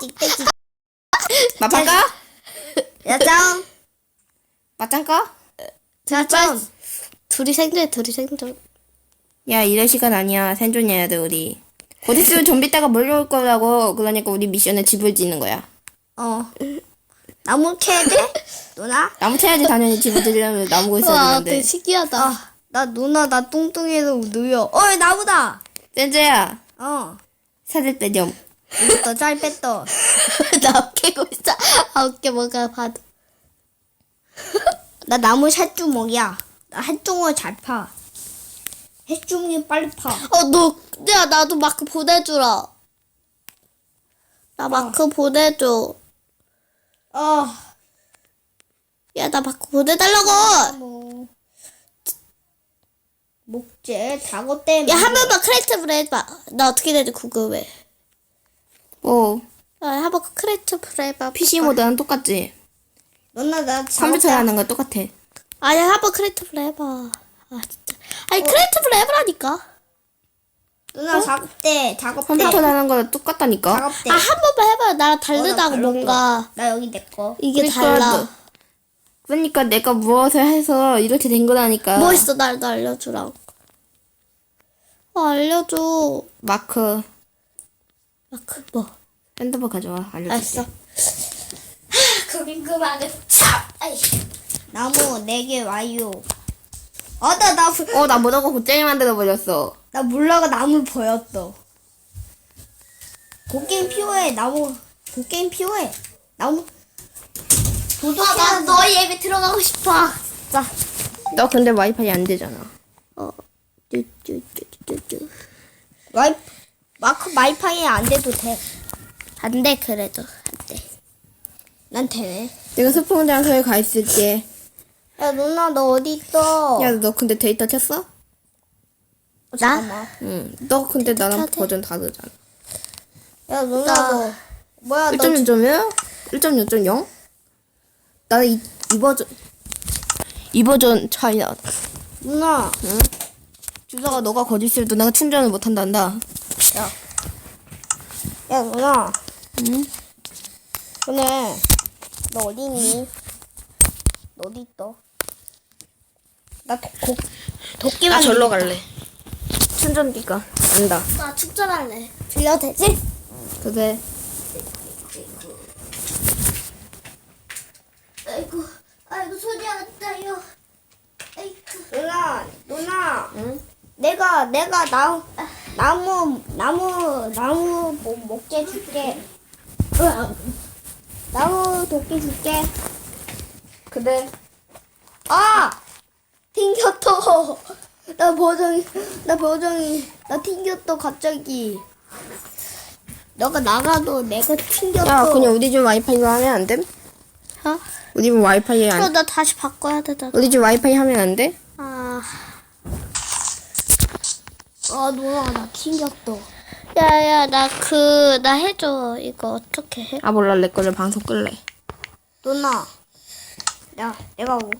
찍찍찍. 맞짱 까? 야짱. 맞짱 까? 야짱. 둘이 생존, 둘이 생존. 야 이럴 시간 아니야 생존해야 돼 우리 곧 있으면 좀비 따가 몰려올 거라고 그러니까 우리 미션에 집을 짓는 거야 어. 나무 캐야 돼? 누나? 나무 캐야지 당연히 집을 지려면 나무가 있어야 와, 되는데 되게 신기하다. 아, 나 누나 나 뚱뚱해서 느려. 어, 나무다. 센즈야 어. 사들 빼렴 이것도 잘 뺐어. 나 깨고 있어. 아, 웃겨, 뭐가 봐도. 나 나무 샷주먹이야. 나 햇종을 잘 파. 햇종이 빨리 파. 어, 너, 야, 나도 마크 보내주라. 나 마크 보내줘. 어. 야, 나 마크 보내달라고! 뭐. 목재 작업 때문에. 야, 한 번만 크레이트브로 해봐. 나 어떻게 되는지 궁금해. 뭐 야, 한번 크레이트브로 해봐. PC 모드랑 똑같지 누나 나때 하는 거 똑같아 아니, 한번 크레이트브로 해봐. 아, 진짜. 아니, 크레이트브로 해보라니까. 누나 작업 때 작업 때. 컴퓨터에 하는 거 똑같다니까 작업 때. 아, 한 번만 해봐. 나랑 다르다고, 다른 뭔가. 나 여기 내 거. 이게 그러니까 달라. 너- 그러니까 내가 무엇을 해서 이렇게 된 거라니까 뭐 있어, 날, 나 알려주라. 어, 알려줘. 마크 마크, 뭐. 핸드폰 가져와 알려줄게 알았어. 그만해. 아이. 나무 네 개 와요. 아, 나, 나, 불- 어, 나 뭐라고 곧쟁이 만들어 버렸어. 나 몰라가 나무 보였어. 곡괭이 필요해, 나무. 곡괭이 필요해. 나무. 아, 도둑이야. 나 너희 앱에 들어가고 싶어. 자. 너 근데 와이파이 안 되잖아. 어. 쭈쭈쭈쭈쭈. 와이, 마크 마이파이 안 돼도 돼. 안 돼, 그래도. 안 돼. 난 되네. 내가 소풍 장소에 가 있을게. 야, 누나, 너 어디 있어? 야, 너 근데 데이터 쳤어? 어, 잠깐만. 응. 너 근데 나랑 돼. 버전 다르잖아. 야, 누나, 나- 너. 뭐야, 너. 1.0.1? 1.0.0? 나는 이, 이 버전. 이 버전 차이야. 누나. 주사가 너가 때 내가 충전을 못 한단다. 야. 야, 누나. 응? 근데, 너 어디 있니? 너 어디 있어? 나 도, 도, 도끼만. 나 절로 갈래. 충전기가 안다. 나 충전할래. 빌려도 되지? 그래. 아이고, 아이고, 소리 안 나요. 아이고. 누나, 누나. 응? 내가, 내가 나, 나무, 나무, 나무 뭐, 목재 줄게. 나무 도끼 줄게. 그래. 아! 튕겼어. 나 버정이, 나 버정이, 나 튕겼어, 갑자기. 너가 나가도 내가 튕겼어. 야, 그냥 우리 집 와이파이로 하면 안 돼? 어? 우리 집 와이파이 그럼 안, 나 다시 바꿔야 되잖아. 우리 집 와이파이 하면 안 돼? 아. 아, 누나, 나 튕겼어. 야, 야, 나 그, 나 해줘. 이거 어떻게 해? 아, 몰라. 내 거를 방송 끌래. 누나. 야, 내가 뭐-